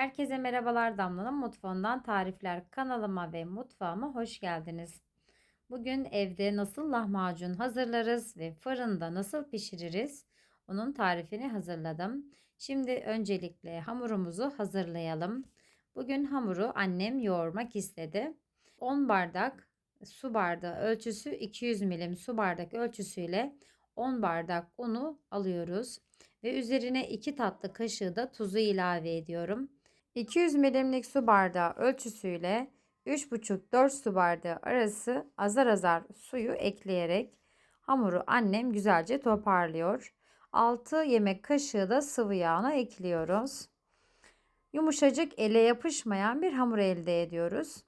Herkese merhabalar Damla'nın mutfağından tarifler kanalıma ve mutfağıma hoş geldiniz. Bugün evde nasıl lahmacun hazırlarız ve fırında nasıl pişiririz onun tarifini hazırladım. Şimdi öncelikle hamurumuzu hazırlayalım. Bugün hamuru annem yoğurmak istedi. 10 bardak su bardağı ölçüsü 200 milim su bardak ölçüsüyle 10 bardak unu alıyoruz ve üzerine 2 tatlı kaşığı da tuzu ilave ediyorum. 200 milimlik su bardağı ölçüsüyle 3,5-4 su bardağı arası azar azar suyu ekleyerek hamuru annem güzelce toparlıyor. 6 yemek kaşığı da sıvı yağına ekliyoruz. Yumuşacık ele yapışmayan bir hamur elde ediyoruz.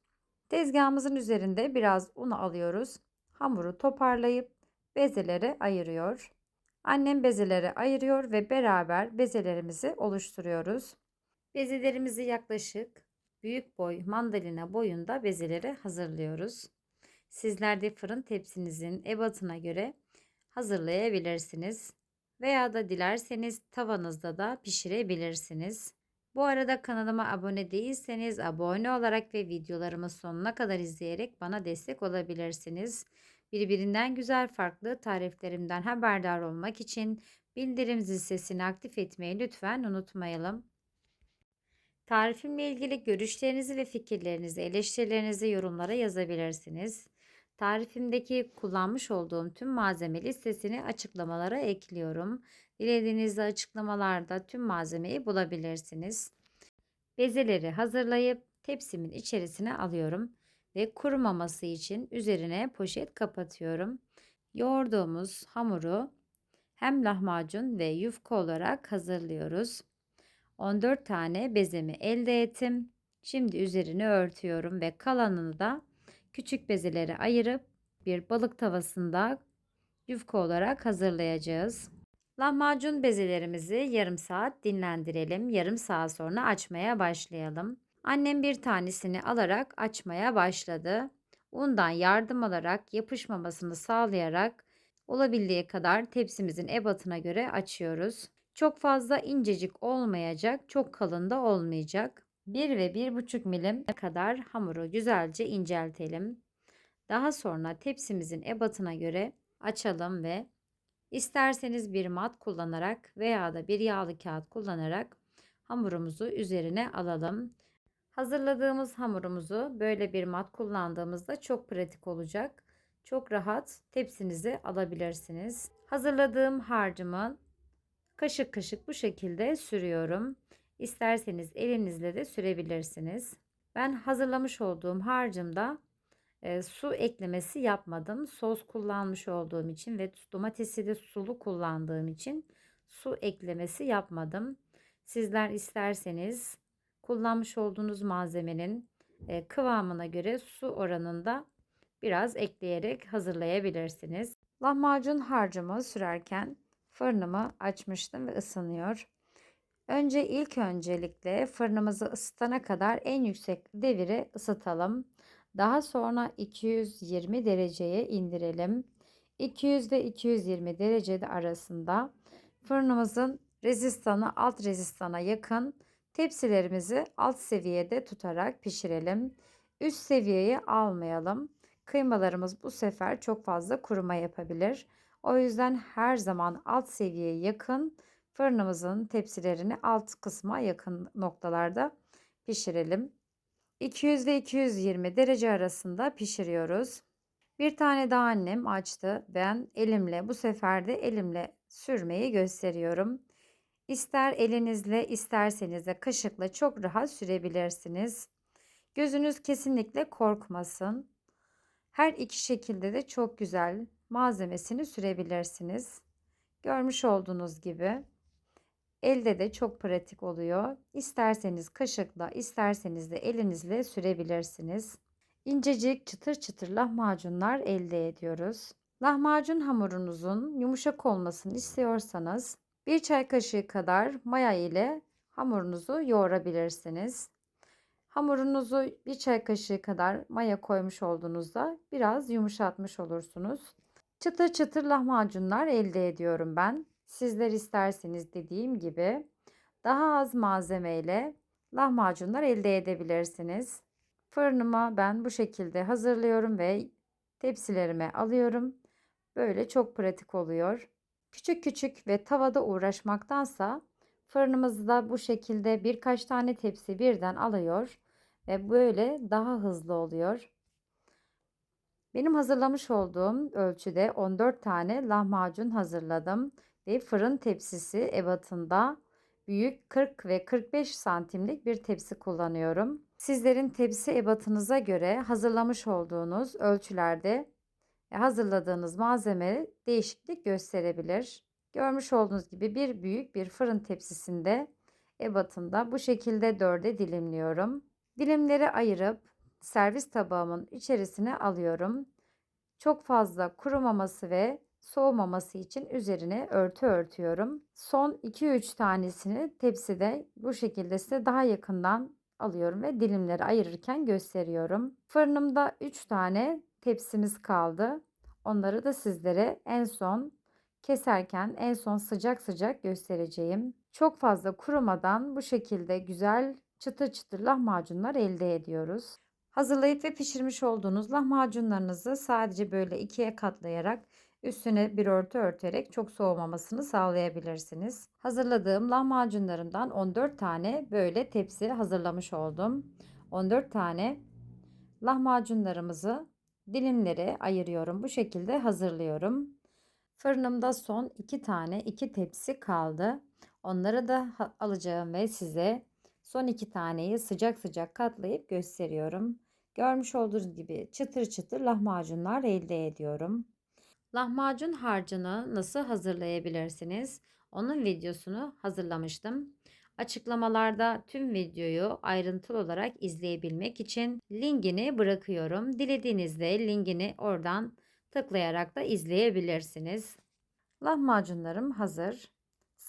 Tezgahımızın üzerinde biraz un alıyoruz. Hamuru toparlayıp bezelere ayırıyor. Annem bezelere ayırıyor ve beraber bezelerimizi oluşturuyoruz. Bezelerimizi yaklaşık büyük boy mandalina boyunda bezeleri hazırlıyoruz. Sizler de fırın tepsinizin ebatına göre hazırlayabilirsiniz. Veya da dilerseniz tavanızda da pişirebilirsiniz. Bu arada kanalıma abone değilseniz abone olarak ve videolarımı sonuna kadar izleyerek bana destek olabilirsiniz. Birbirinden güzel farklı tariflerimden haberdar olmak için bildirim zil sesini aktif etmeyi lütfen unutmayalım. Tarifimle ilgili görüşlerinizi ve fikirlerinizi, eleştirilerinizi yorumlara yazabilirsiniz. Tarifimdeki kullanmış olduğum tüm malzeme listesini açıklamalara ekliyorum. Dilediğiniz açıklamalarda tüm malzemeyi bulabilirsiniz. Bezeleri hazırlayıp tepsimin içerisine alıyorum ve kurumaması için üzerine poşet kapatıyorum. Yoğurduğumuz hamuru hem lahmacun ve yufka olarak hazırlıyoruz. 14 tane bezemi elde ettim. Şimdi üzerini örtüyorum ve kalanını da küçük bezelere ayırıp bir balık tavasında yufka olarak hazırlayacağız. Lahmacun bezelerimizi yarım saat dinlendirelim. Yarım saat sonra açmaya başlayalım. Annem bir tanesini alarak açmaya başladı. Undan yardım alarak yapışmamasını sağlayarak olabildiği kadar tepsimizin ebatına göre açıyoruz. Çok fazla incecik olmayacak, çok kalın da olmayacak. 1 ve 1,5 milim kadar hamuru güzelce inceltelim. Daha sonra tepsimizin ebatına göre açalım ve isterseniz bir mat kullanarak veya da bir yağlı kağıt kullanarak hamurumuzu üzerine alalım. Hazırladığımız hamurumuzu böyle bir mat kullandığımızda çok pratik olacak. Çok rahat tepsinizi alabilirsiniz. Hazırladığım harcımı kaşık kaşık bu şekilde sürüyorum. İsterseniz elinizle de sürebilirsiniz. Ben hazırlamış olduğum harcımda e, su eklemesi yapmadım. Sos kullanmış olduğum için ve domatesi de sulu kullandığım için su eklemesi yapmadım. Sizler isterseniz kullanmış olduğunuz malzemenin e, kıvamına göre su oranında biraz ekleyerek hazırlayabilirsiniz. Lahmacun harcımı sürerken fırınımı açmıştım ve ısınıyor. Önce ilk öncelikle fırınımızı ısıtana kadar en yüksek deviri ısıtalım. Daha sonra 220 dereceye indirelim. 200 ve 220 derecede arasında fırınımızın rezistanı alt rezistana yakın tepsilerimizi alt seviyede tutarak pişirelim. Üst seviyeyi almayalım. Kıymalarımız bu sefer çok fazla kuruma yapabilir. O yüzden her zaman alt seviyeye yakın fırınımızın tepsilerini alt kısma yakın noktalarda pişirelim. 200 ve 220 derece arasında pişiriyoruz. Bir tane daha annem açtı. Ben elimle bu sefer de elimle sürmeyi gösteriyorum. İster elinizle isterseniz de kaşıkla çok rahat sürebilirsiniz. Gözünüz kesinlikle korkmasın. Her iki şekilde de çok güzel malzemesini sürebilirsiniz. Görmüş olduğunuz gibi elde de çok pratik oluyor. İsterseniz kaşıkla, isterseniz de elinizle sürebilirsiniz. İncecik çıtır çıtır lahmacunlar elde ediyoruz. Lahmacun hamurunuzun yumuşak olmasını istiyorsanız bir çay kaşığı kadar maya ile hamurunuzu yoğurabilirsiniz. Hamurunuzu bir çay kaşığı kadar maya koymuş olduğunuzda biraz yumuşatmış olursunuz. Çıtır çıtır lahmacunlar elde ediyorum ben. Sizler isterseniz dediğim gibi daha az malzemeyle lahmacunlar elde edebilirsiniz. Fırınıma ben bu şekilde hazırlıyorum ve tepsilerime alıyorum. Böyle çok pratik oluyor. Küçük küçük ve tavada uğraşmaktansa fırınımızda bu şekilde birkaç tane tepsi birden alıyor ve böyle daha hızlı oluyor. Benim hazırlamış olduğum ölçüde 14 tane lahmacun hazırladım ve fırın tepsisi ebatında büyük 40 ve 45 santimlik bir tepsi kullanıyorum. Sizlerin tepsi ebatınıza göre hazırlamış olduğunuz ölçülerde hazırladığınız malzeme değişiklik gösterebilir. Görmüş olduğunuz gibi bir büyük bir fırın tepsisinde ebatında bu şekilde dörde dilimliyorum. Dilimleri ayırıp servis tabağımın içerisine alıyorum. Çok fazla kurumaması ve soğumaması için üzerine örtü örtüyorum. Son 2-3 tanesini tepside bu şekilde size daha yakından alıyorum ve dilimleri ayırırken gösteriyorum. Fırınımda 3 tane tepsimiz kaldı. Onları da sizlere en son keserken en son sıcak sıcak göstereceğim. Çok fazla kurumadan bu şekilde güzel çıtır çıtır lahmacunlar elde ediyoruz. Hazırlayıp ve pişirmiş olduğunuz lahmacunlarınızı sadece böyle ikiye katlayarak üstüne bir örtü örterek çok soğumamasını sağlayabilirsiniz. Hazırladığım lahmacunlarımdan 14 tane böyle tepsi hazırlamış oldum. 14 tane lahmacunlarımızı dilimlere ayırıyorum. Bu şekilde hazırlıyorum. Fırınımda son 2 tane 2 tepsi kaldı. Onları da alacağım ve size son 2 taneyi sıcak sıcak katlayıp gösteriyorum. Görmüş olduğunuz gibi çıtır çıtır lahmacunlar elde ediyorum. Lahmacun harcını nasıl hazırlayabilirsiniz? Onun videosunu hazırlamıştım. Açıklamalarda tüm videoyu ayrıntılı olarak izleyebilmek için linkini bırakıyorum. Dilediğinizde linkini oradan tıklayarak da izleyebilirsiniz. Lahmacunlarım hazır.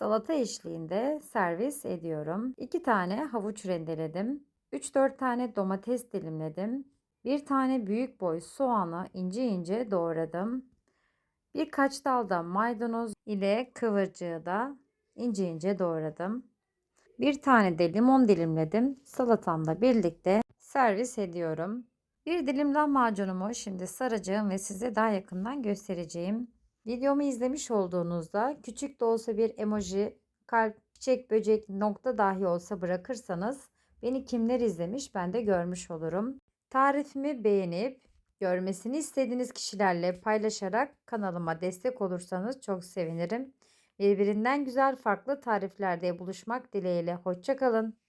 Salata eşliğinde servis ediyorum. 2 tane havuç rendeledim. 3-4 tane domates dilimledim. Bir tane büyük boy soğanı ince ince doğradım. Birkaç dalda maydanoz ile kıvırcığı da ince ince doğradım. Bir tane de limon dilimledim. Salatamla birlikte servis ediyorum. Bir dilim lahmacunumu şimdi saracağım ve size daha yakından göstereceğim. Videomu izlemiş olduğunuzda küçük de olsa bir emoji, kalp, çiçek, böcek, nokta dahi olsa bırakırsanız beni kimler izlemiş ben de görmüş olurum. Tarifimi beğenip görmesini istediğiniz kişilerle paylaşarak kanalıma destek olursanız çok sevinirim. Birbirinden güzel farklı tariflerde buluşmak dileğiyle. Hoşçakalın.